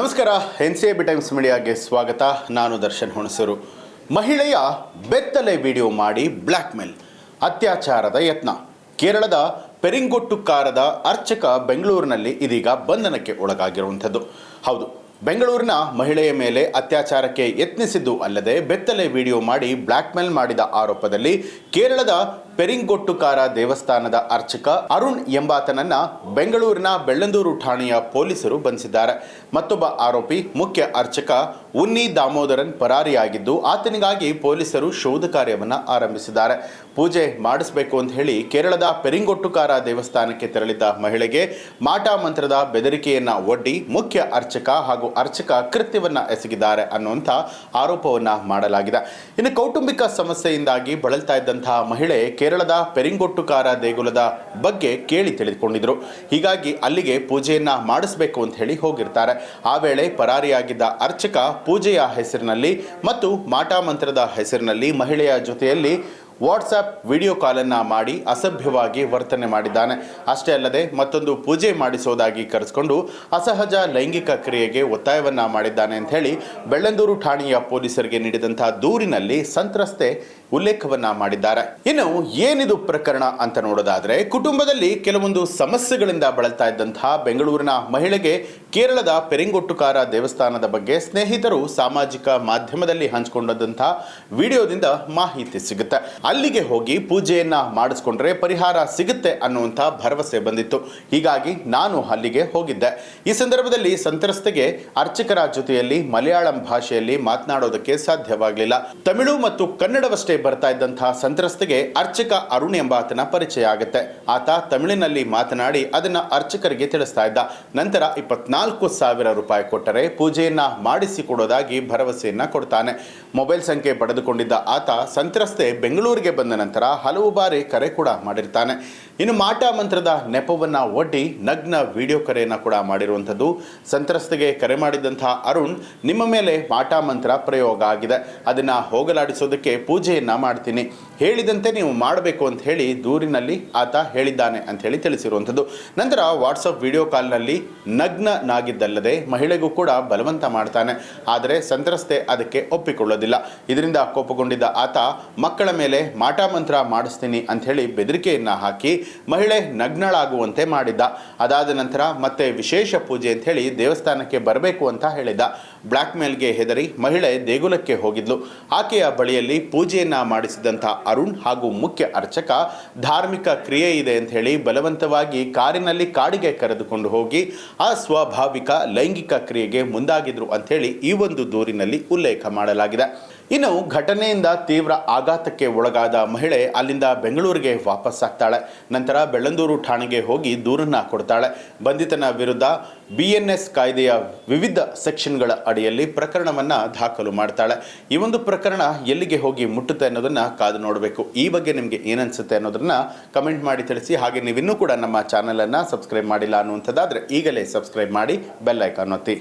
ನಮಸ್ಕಾರ N C A B times ಮೀಡಿಯಾಗೆ ಸ್ವಾಗತ. ನಾನು ದರ್ಶನ್ ಹುಣಸೂರು. ಮಹಿಳೆಯ ಬೆತ್ತಲೆ ವಿಡಿಯೋ ಮಾಡಿ ಬ್ಲ್ಯಾಕ್ಮೇಲ್. ಅತ್ಯಾಚಾರದ ಯತ್ನ. ಕೇರಳದ ಪೆರಿಂಗೊಟ್ಟುಕಾರದ ಅರ್ಚಕ ಬೆಂಗಳೂರಿನಲ್ಲಿ ಇದೀಗ ಬಂಧನಕ್ಕೆ ಒಳಗಾಗಿರುವಂಥದ್ದು. ಹೌದು, ಬೆಂಗಳೂರಿನ ಮಹಿಳೆಯ ಮೇಲೆ ಅತ್ಯಾಚಾರಕ್ಕೆ ಯತ್ನಿಸಿದ್ದು ಅಲ್ಲದೆ ಬೆತ್ತಲೆ ವಿಡಿಯೋ ಮಾಡಿ ಬ್ಲ್ಯಾಕ್ಮೇಲ್ ಮಾಡಿದ ಆರೋಪದಲ್ಲಿ ಕೇರಳದ ಪೆರಿಂಗೊಟ್ಟುಕಾರ ದೇವಸ್ಥಾನದ ಅರ್ಚಕ ಅರುಣ್ ಎಂಬಾತನನ್ನ ಬೆಂಗಳೂರಿನ ಬೆಳ್ಳಂದೂರು ಠಾಣೆಯ ಪೊಲೀಸರು ಬಂಧಿಸಿದ್ದಾರೆ. ಮತ್ತೊಬ್ಬ ಆರೋಪಿ ಮುಖ್ಯ ಅರ್ಚಕ ಉನ್ನಿ ದಾಮೋದರನ್ ಪರಾರಿಯಾಗಿದ್ದು, ಆತನಿಗಾಗಿ ಪೊಲೀಸರು ಶೋಧ ಕಾರ್ಯವನ್ನು ಆರಂಭಿಸಿದ್ದಾರೆ. ಪೂಜೆ ಮಾಡಿಸಬೇಕು ಅಂತ ಹೇಳಿ ಕೇರಳದ ಪೆರಿಂಗೊಟ್ಟುಕಾರ ದೇವಸ್ಥಾನಕ್ಕೆ ತೆರಳಿದ್ದ ಮಹಿಳೆಗೆ ಮಾಟ ಮಂತ್ರದ ಬೆದರಿಕೆಯನ್ನ ಒಡ್ಡಿ ಮುಖ್ಯ ಅರ್ಚಕ ಹಾಗೂ ಅರ್ಚಕ ಕೃತ್ಯವನ್ನ ಎಸಗಿದ್ದಾರೆ ಅನ್ನುವಂಥ ಆರೋಪವನ್ನ ಮಾಡಲಾಗಿದೆ. ಇನ್ನು ಕೌಟುಂಬಿಕ ಸಮಸ್ಯೆಯಿಂದಾಗಿ ಬಳಲ್ತಾ ಇದ್ದಂತಹ ಮಹಿಳೆ ಕೇರಳದ ಪೆರಿಂಗೊಟ್ಟುಕಾರ ದೇಗುಲದ ಬಗ್ಗೆ ಕೇಳಿ ತಿಳಿದುಕೊಂಡಿದ್ರು. ಹೀಗಾಗಿ ಅಲ್ಲಿಗೆ ಪೂಜೆಯನ್ನ ಮಾಡಿಸಬೇಕು ಅಂತ ಹೇಳಿ ಹೋಗಿರ್ತಾರೆ. ಆ ವೇಳೆ ಪರಾರಿಯಾಗಿದ್ದ ಅರ್ಚಕ ಪೂಜೆಯ ಹೆಸರಿನಲ್ಲಿ ಮತ್ತು ಮಾಟ ಮಂತ್ರದ ಹೆಸರಿನಲ್ಲಿ ಮಹಿಳೆಯ ಜೊತೆಯಲ್ಲಿ ವಾಟ್ಸಪ್ ವಿಡಿಯೋ ಕಾಲನ್ನು ಮಾಡಿ ಅಸಭ್ಯವಾಗಿ ವರ್ತನೆ ಮಾಡಿದ್ದಾನೆ. ಅಷ್ಟೇ ಅಲ್ಲದೆ ಮತ್ತೊಂದು ಪೂಜೆ ಮಾಡಿಸೋದಾಗಿ ಕರೆಸಿಕೊಂಡು ಅಸಹಜ ಲೈಂಗಿಕ ಕ್ರಿಯೆಗೆ ಒತ್ತಾಯವನ್ನು ಮಾಡಿದ್ದಾನೆ ಅಂತ ಹೇಳಿ ಬೆಳ್ಳಂದೂರು ಠಾಣೆಯ ಪೊಲೀಸರಿಗೆ ನೀಡಿದಂತಹ ದೂರಿನಲ್ಲಿ ಸಂತ್ರಸ್ತೆ ಉಲ್ಲೇಖವನ್ನ ಮಾಡಿದ್ದಾರೆ. ಇನ್ನು ಏನಿದು ಪ್ರಕರಣ ಅಂತ ನೋಡೋದಾದ್ರೆ ಕುಟುಂಬದಲ್ಲಿ ಕೆಲವೊಂದು ಸಮಸ್ಯೆಗಳಿಂದ ಬಳಲ್ತಾ ಇದ್ದಂತಹ ಬೆಂಗಳೂರಿನ ಮಹಿಳೆಗೆ ಕೇರಳದ ಪೆರಿಂಗೊಟ್ಟುಕಾರ ದೇವಸ್ಥಾನದ ಬಗ್ಗೆ ಸ್ನೇಹಿತರು ಸಾಮಾಜಿಕ ಮಾಧ್ಯಮದಲ್ಲಿ ಹಂಚಿಕೊಂಡಂತಹ ವಿಡಿಯೋದಿಂದ ಮಾಹಿತಿ ಸಿಗುತ್ತೆ. ಅಲ್ಲಿಗೆ ಹೋಗಿ ಪೂಜೆಯನ್ನ ಮಾಡಿಸ್ಕೊಂಡ್ರೆ ಪರಿಹಾರ ಸಿಗುತ್ತೆ ಅನ್ನುವಂಥ ಭರವಸೆ ಬಂದಿತ್ತು. ಹೀಗಾಗಿ ನಾನು ಅಲ್ಲಿಗೆ ಹೋಗಿದ್ದೆ. ಈ ಸಂದರ್ಭದಲ್ಲಿ ಸಂತ್ರಸ್ತೆಗೆ ಅರ್ಚಕರ ಜೊತೆಯಲ್ಲಿ ಮಲಯಾಳಂ ಭಾಷೆಯಲ್ಲಿ ಮಾತನಾಡೋದಕ್ಕೆ ಸಾಧ್ಯವಾಗಲಿಲ್ಲ. ತಮಿಳು ಮತ್ತು ಕನ್ನಡವಷ್ಟೇ ಬರ್ತಾ ಇದ್ದಂತಹ ಸಂತ್ರಸ್ತೆಗೆ ಅರ್ಚಕ ಅರುಣ್ ಎಂಬಾತನ ಪರಿಚಯ ಆಗುತ್ತೆ. ಆತ ತಮಿಳಿನಲ್ಲಿ ಮಾತನಾಡಿ ಅದನ್ನ ಅರ್ಚಕರಿಗೆ ತಿಳಿಸ್ತಾ ಇದ್ದ. ನಂತರ ಇಪ್ಪತ್ನಾಲ್ಕು ಸಾವಿರ ರೂಪಾಯಿ ಕೊಟ್ಟರೆ ಪೂಜೆಯನ್ನ ಮಾಡಿಸಿಕೊಡೋದಾಗಿ ಭರವಸೆಯನ್ನ ಕೊಡ್ತಾನೆ. ಮೊಬೈಲ್ ಸಂಖ್ಯೆ ಪಡೆದುಕೊಂಡಿದ್ದ ಆತ ಸಂತ್ರಸ್ತೆ ಬೆಂಗಳೂರಿಗೆ ಬಂದ ನಂತರ ಹಲವು ಬಾರಿ ಕರೆ ಕೂಡ ಮಾಡಿರ್ತಾನೆ. ಇನ್ನು ಮಾಟ ಮಂತ್ರದ ನೆಪವನ್ನ ಒಡ್ಡಿ ನಗ್ನ ವಿಡಿಯೋ ಕರೆಯನ್ನು ಕೂಡ ಮಾಡಿರುವಂಥದ್ದು. ಸಂತ್ರಸ್ತೆಗೆ ಕರೆ ಮಾಡಿದಂತಹ ಅರುಣ್ ನಿಮ್ಮ ಮೇಲೆ ಮಾಟ ಮಂತ್ರ ಪ್ರಯೋಗ ಆಗಿದೆ. ಅದನ್ನ ಹೋಗಲಾಡಿಸೋದಕ್ಕೆ ಪೂಜೆಯನ್ನ ಮಾಡ್ತೀನಿ. ಹೇಳಿದಂತೆ ನೀವು ಮಾಡಬೇಕು ಅಂತ ಹೇಳಿ ದೂರಿನಲ್ಲಿ ಆತ ಹೇಳಿದ್ದಾನೆ ಅಂತ ಹೇಳಿ ತಿಳಿಸಿರುವಂಥದ್ದು. ನಂತರ ವಾಟ್ಸಪ್ ವಿಡಿಯೋ ಕಾಲ್ನಲ್ಲಿ ನಗ್ನನಾಗಿದ್ದಲ್ಲದೆ ಮಹಿಳೆಗೂ ಕೂಡ ಬಲವಂತ ಮಾಡ್ತಾನೆ. ಆದರೆ ಸಂತ್ರಸ್ತೆ ಅದಕ್ಕೆ ಒಪ್ಪಿಕೊಳ್ಳೋದಿಲ್ಲ. ಇದರಿಂದ ಕೋಪಗೊಂಡಿದ್ದ ಆತ ಮಕ್ಕಳ ಮೇಲೆ ಮಾಟ ಮಂತ್ರ ಮಾಡಿಸ್ತೀನಿ ಅಂತ ಹೇಳಿ ಬೆದರಿಕೆಯನ್ನ ಹಾಕಿ ಮಹಿಳೆ ನಗ್ನಳಾಗುವಂತೆ ಮಾಡಿದ್ದ ಅದಾದ ನಂತರ ಮತ್ತೆ ವಿಶೇಷ ಪೂಜೆ ಅಂತ ಹೇಳಿ ದೇವಸ್ಥಾನಕ್ಕೆ ಬರಬೇಕು ಅಂತ ಹೇಳಿದ. ಬ್ಲ್ಯಾಕ್ ಮೇಲ್ಗೆ ಹೆದರಿ ಮಹಿಳೆ ದೇಗುಲಕ್ಕೆ ಹೋಗಿದ್ಲು. ಆಕೆಯ ಬಳಿಯಲ್ಲಿ ಪೂಜೆಯನ್ನ ಮಾಡಿಸಿದಂಥ ಅರುಣ್ ಹಾಗೂ ಮುಖ್ಯ ಅರ್ಚಕ ಧಾರ್ಮಿಕ ಕ್ರಿಯೆ ಇದೆ ಅಂತ ಹೇಳಿ ಬಲವಂತವಾಗಿ ಕಾರಿನಲ್ಲಿ ಕಾಡಿಗೆ ಕರೆದುಕೊಂಡು ಹೋಗಿ ಅಸ್ವಾಭಾವಿಕ ಲೈಂಗಿಕ ಕ್ರಿಯೆಗೆ ಮುಂದಾಗಿದ್ರು ಅಂತ ಹೇಳಿ ಈ ಒಂದು ದೂರಿನಲ್ಲಿ ಉಲ್ಲೇಖ ಮಾಡಲಾಗಿದೆ. ಇನ್ನು ಘಟನೆಯಿಂದ ತೀವ್ರ ಆಘಾತಕ್ಕೆ ಒಳಗಾದ ಮಹಿಳೆ ಅಲ್ಲಿಂದ ಬೆಂಗಳೂರಿಗೆ ವಾಪಸ್ ಆಗ್ತಾಳೆ. ನಂತರ ಬೆಳ್ಳಂದೂರು ಠಾಣೆಗೆ ಹೋಗಿ ದೂರನ್ನ ಕೊಡ್ತಾಳೆ. ಬಂಧಿತನ ವಿರುದ್ಧ ಬಿ ಕಾಯ್ದೆಯ ವಿವಿಧ ಸೆಕ್ಷನ್ಗಳ ಅಡಿಯಲ್ಲಿ ಪ್ರಕರಣವನ್ನ ದಾಖಲು ಮಾಡ್ತಾಳೆ. ಈ ಒಂದು ಪ್ರಕರಣ ಎಲ್ಲಿಗೆ ಹೋಗಿ ಮುಟ್ಟುತ್ತೆ ಅನ್ನೋದನ್ನ ಕಾದು ನೋಡಬೇಕು. ಈ ಬಗ್ಗೆ ನಿಮಗೆ ಏನನ್ಸುತ್ತೆ ಅನ್ನೋದನ್ನು ಕಮೆಂಟ್ ಮಾಡಿ ತಿಳಿಸಿ. ಹಾಗೆ ನೀವಿನ್ನೂ ಕೂಡ ನಮ್ಮ ಚಾನಲನ್ನು ಸಬ್ಸ್ಕ್ರೈಬ್ ಮಾಡಿಲ್ಲ ಅನ್ನುವಂಥದ್ದಾದರೆ ಈಗಲೇ ಸಬ್ಸ್ಕ್ರೈಬ್ ಮಾಡಿ ಬೆಲ್ಲೈಕಾನ್ ಒತ್ತಿ.